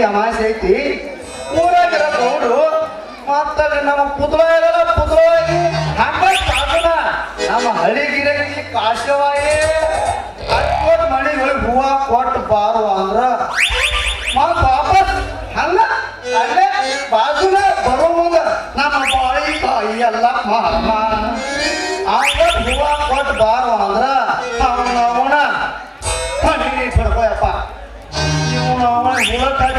ನಾಳೆ ಅಮಾಸೆ ಐತಿ. ಊರಾಗಿರ ನೋಡು ಮತ್ತ ನಮ್ಮ ಪುತ್ರ ಇರಲ್ಲ ಪುತ್ರ ಸಾಧನ. ನಮ್ಮ ಹಳ್ಳಿ ಗಿರಕಿ ಕಾಶವಾಯಿ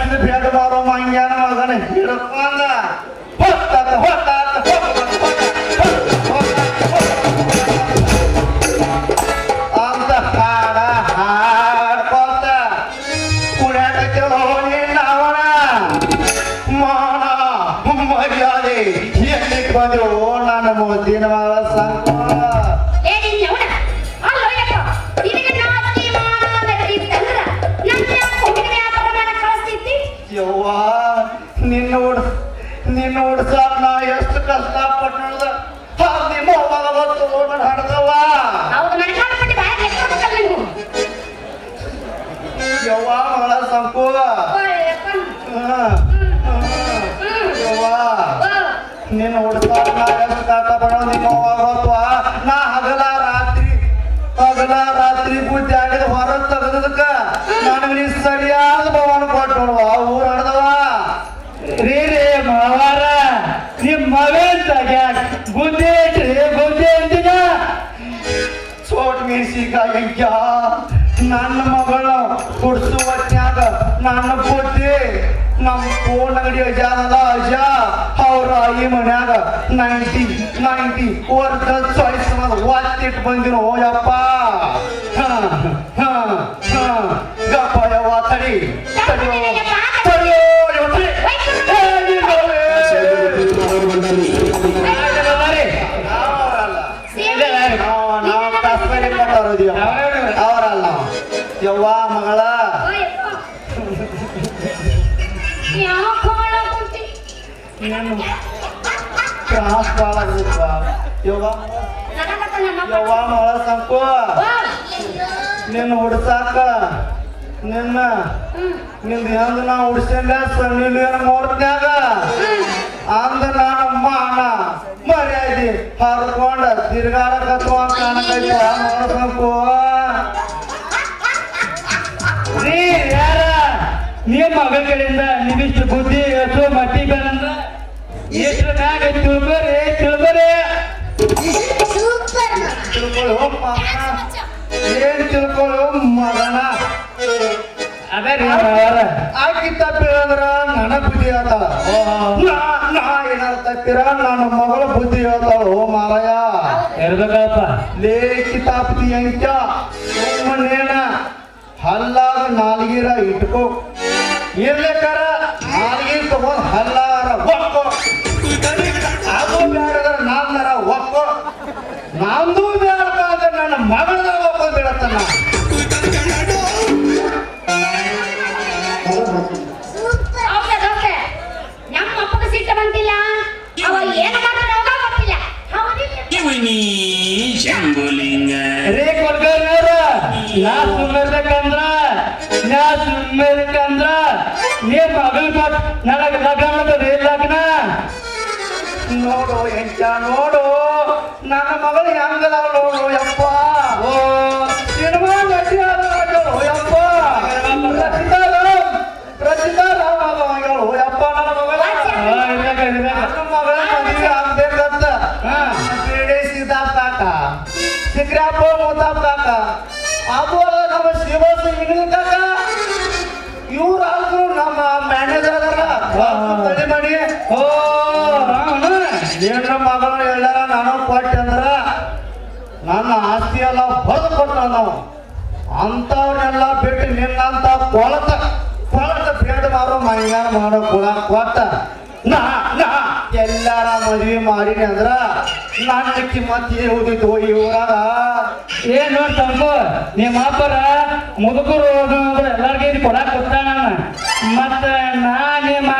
ಹುಳ ಭೇಟ ಮಾಡೋ ಮಂಗ್ಯಾನ ಮಗನ ಹಿಡ್ಕೊಂಡ ಹೊತ್ತಾತ ಹೊತ್ತಾತ ಅಂತ ಹಾಡ ಹಾಡ್ಕೊತ ನಿನ್ನ ಮಾನ, ಮರ್ಯಾದೆ ಎಲ್ಲಿ ಬಂದೆವು ನನ್ನ ಮೋದಿನ ಮಗಳ ಯವ್ವ ನಿನ್ನ ಹುಡ್ ನಿನ್ನ ಹುಡ್ಸಾಕ್ ನಾ ಎಷ್ಟು ಕಷ್ಟ ಪಟ್ಟಣದ ನಿಮ್ಮ ಬಾಯಿಗೆ ಎತ್ಕೊಬೇಕಲ್ಲ ನೀವು. ಯವ್ವ ಮಗಳ ಸಂಕೋಗ. ನನ್ನ ಮಗಳ ಕುಡ್ಸು ಹೊತ್ನ್ಯಾಗ ನನ್ನ ಬುದ್ಧಿ ನಮ್ಮ ಫೋನ್ ಅಂಗಡಿ ಅಜಾನಲ್ಲ ಅಜ ಅವ್ರ ಈ ಮನ್ಯಾಗ ನೈಂಟಿ ನೈಂಟಿ ವರ್ತ ಚಾಯ್ಸ್ ಒತ್ತಿಟ್ಟು ಬಂದಿರೋ ಯಪ್ಪ ಹ, ಹ, ಹ. ಗಪ್ಪ ಯವ್ವ ತಡಿ ತಡಿಯೋ ತಡಿಯೋ ಕ್ರಾಸ್ ಭಾಳ ಆಗಿದ್ವ. ಯವ್ವ ಯೋವಾ ಮಗಳ ಸಂಕು ನಿನ್ನ ಹುಡ್ಸಾಕ ನಿನ್ನ ನಿಂದ ಹೆಂಗ್ ನಾ ಹುಡ್ಸಂಗ ಸಣ್ಣ ಮೂರ್ತನ್ಯಾಗ ಅಂದ ನಾನು ಅಣ್ಣ ಮರ್ಯಾದೆ ಹರ್ಕೊಂಡ ತಿರ್ಗಾಡಕತ್ವ ಕಾಣಕೈತಿ ಮಗಳ ಸಂಕು ರೀ ಯಾರ ನಿಮ್ಮ ಮಗಳಿಂದ ನಿಮಿಷ್ಟ ಬುದ್ಧಿ ಯೋಚು ಮಟ್ಟಿ ಬೇನಂದ ತಿಳ್ಕೊಳ್ಳೋ ಮಗನ ಏನ್ ತಿಳ್ಕೊಳ್ಳೋ ಮಗನ. ಅದೇ ರೀ ಆಕಿ ತಪ್ಪಿರಂದ್ರ ನನ್ನ ಬುದ್ಧಿ ನಾ ನಾ ಏನಾರ ತಪ್ಪಿರ ನನ್ನ ಮಗಳ ಬುದ್ಧಿ ಹೇಳ್ತಾಳ ಓ ಮಾರಾಯ. ಇರ್ಬೇಕಪ್ಪ ಲೇ ಕಿತಾಪತಿ ಅಂಕ ಸುಮ್ಮನೇನ. ಹಲ್ಲಾದ ನಾಲ್ಗಿರ ಇಟ್ಕೋ. ಇರ್ಲೇಕಾರ ನಾಲ್ಗಿರ್ ತಗೊಂಡ್ ಅದು ಬೇಡದ್ರ ನಂದು ಬೇಡಪ್ಪ ನನ್ನ ಮಗಳದ ಒಪ್ಪ ಬೀಳತ್ತನ ನಮ್ಮ ಅಪ್ಪಗ ಸಿಟ್ಟ ಬಂತಿಲ್ಲ ಅವ ಏನು ಮಾಡ್ತಾನ ಅವಾಗ ಗೊತ್ತಿಲ್ಲ. ಹೌದಿಲ್ಲ ಇವನಿ ಶಂಭುಲಿಂಗ ರೇ ಕೊಡ್ಗಾರ ನಾ ಸುಮ್ಮಿರ್ಬೇಕಂದ್ರ ನಾ ಸುಮ್ಮರ್ಬೇಕಂದ್ರ ನೀ ಮಗಳು ನನಗ ಲಗ್ನ ನೋಡು ಹೆಂಚ ನೋಡು? ನನ್ನ ಮಗಳು ಹೆಂಗದ ಏನ್ರ ಮಗಳು, ಎಲ್ಲಾರ ನಾನು ಕೊಟ್ಟೆ ಅಂದ್ರೆ ನನ್ನ ಆಸ್ತಿ ಎಲ್ಲ ಹೊರದು ಕೊಟ್ಟ ನಾವು. ಅಂಥವನ್ನೆಲ್ಲ ಬಿಟ್ಟು ನಿನ್ನಂತ ಕೊಳತ ಕೊಳತ ಬೇಡ ಮಾರೋ ಮೈಯಾನ ಮಾಡೋ ಕುಳ ಕೊಟ್ಟ. ನಾ ನಾ, ಎಲ್ಲಾರ ಮದ್ವಿ ಮಾಡಿನಿ ಅಂದ್ರ ನನ್ನ ಕಿಮ್ಮತ್ ಏನ್ ಉಳಿದಿತ್ತು ಏನು ನೋಡ್ ತಂಪು, ನಿಮ್ಮ ಅಪ್ಪರ ಮುದುಕರು ಅಂದ್ರೆ ಎಲ್ಲಾರ್ಗೆ ಇದು ನಾನು. ಕೊಡ್ತಾನ ಮತ್ತ ನಾನೇ ಮಾಡಿದ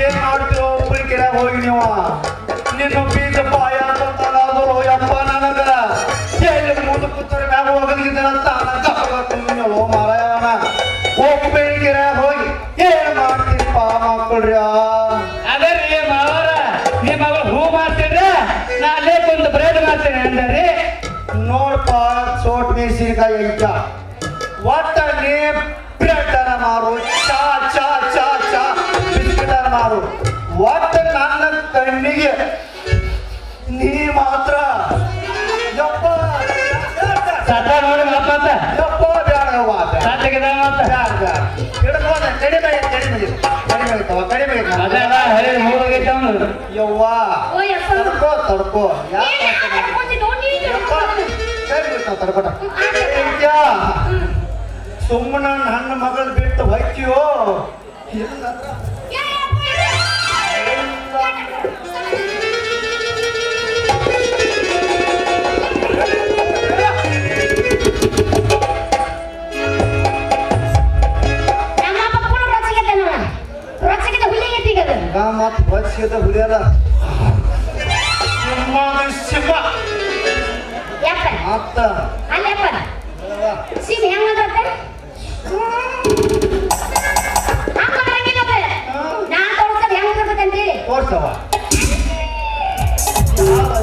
ಏನ್ ಮಾಡ್ತೀರೋ ಒಬ್ಬರಿ ಕೆರೆ ಹೋಗಿ ನೀವು? ನಿನ್ನ ಬೀಜ ಅಂದ್ರಿ ನೋಡ್ಪ ಸೋಟ್ ಮೆಣಸಿನಕಾಯಿ ಐತ ಒಟ್ಟ ನೀ ಬ್ರೆಡ್ ಮಾರು ಚಾ ಚಾ ಚಾ ಚಾ ಬಿಸ್ಕಿಟ್ ಅನ್ನ ಮಾರು. ಒಟ್ಟ ನನ್ನ ಕಣ್ಣಿಗೆ ನೀ ಮಾತ್ರ. ಯಪ್ಪ ಸತ್ತ ನೋಡಿ ಮತ್ತ ಯಪ್ಪ ಬ್ಯಾಡವ್ವ ಬ್ಯಾಡ. ಸತ್ತಿಗೆದ ಬ್ಯಾಡ ಹಿಡ್ಕೊಂಡ ಕಡಿಮೆ ಆಗೈತೆ, ಕಡಿಮೆ ಆಗೈತೆ. ಕಡಿಮೆ ಕಡಿಮೆ ಅದೇ ಹರಿ ಹಳೆ ಮೂರಾಗೈತೆ ಅವನು. ಯವ್ವ. ತಡ್ಕೋ. ತಡ್ಕೋಟ ಸುಮ್ಮನ ನನ್ನ ಮಗಳ ಬಿಟ್ಟು ಹೊಯ್ತೀಯೋ? ಇಲ್ಲ. ಮತ್ ಬಸ್ಸಿದ ಹುಲಿಯಲ್ಲ. ಸಿಂಹ ಸಿಂಹ ಮತ್ತ. ತೋರ್ಸವ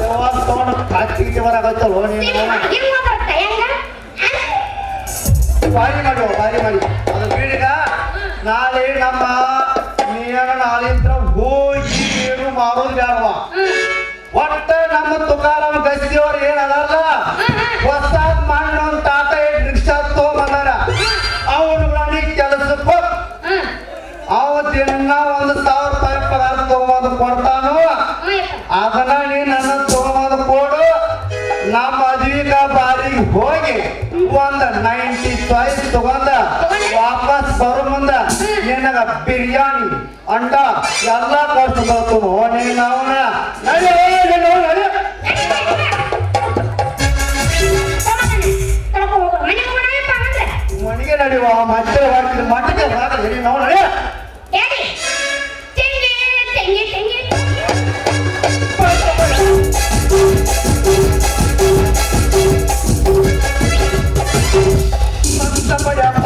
ಯಾವಾಗ ತಗೊಂಡು ಕಾಚಿಗೆ ಬರಾಕತ್ತಲ್ವ ನೀನು ಬಾರಿ ಮಾಡುವ ಬಾರಿ ಮಾಡಿ ಅದು ಬೀಳಿಗ ನಾಳೆ ನಮ್ಮ ನೀನ ನಾಳಿಂದ ಹೋಗಿ ನೀರು ಮಾಡೋದು ಬೇಡವ? ಒಟ್ಟ ನಮ್ಮ ತುಕಾರಾಮ್ ಗಸ್ತಿಯವ್ರು ಏನದಲ್ಲ ಹೊಸ ಮಣ್ಣು ತಾತ ಏಟ್ ರಿಕ್ಷಾ ತಗೊಂಬಂದಾರ. ಅವನು ಕೆಲಸ ಕೆಲಸಕ್ಕೆ ಅವ ದಿನ ಒಂದು ಸಾವಿರ ರೂಪಾಯಿ ಪಗಾರ ತಗೊಂಬಂದು ಕೊಡ್ತಾನು? ಅದನ್ನ ನೀ ನನ್ನ ತಗೊಂಬಂದು ಕೊಡು. ನಮ್ಮ ಅದೀಗ ಬಾರಿ ಹೋಗಿ ಒಂದು ನೈಂಟಿ ಚಾಯ್ಸ್ ತಗೊಂಡ ವಾಪಸ್ ಬರೋ ಮುಂದ ನಿನಗ ಬಿರಿಯಾನಿ ಅಂಡ ಎಲ್ಲ ಕೊಡ್ತು ಬರ್ತು ನೀನು ಅವನ. ನಡಿ. ನಡಿವ ಮತ್ತೆ ಪಂಚಪಡ್ಯ ಪಂಚಪಡ್ಯ ದೀಕಾತ್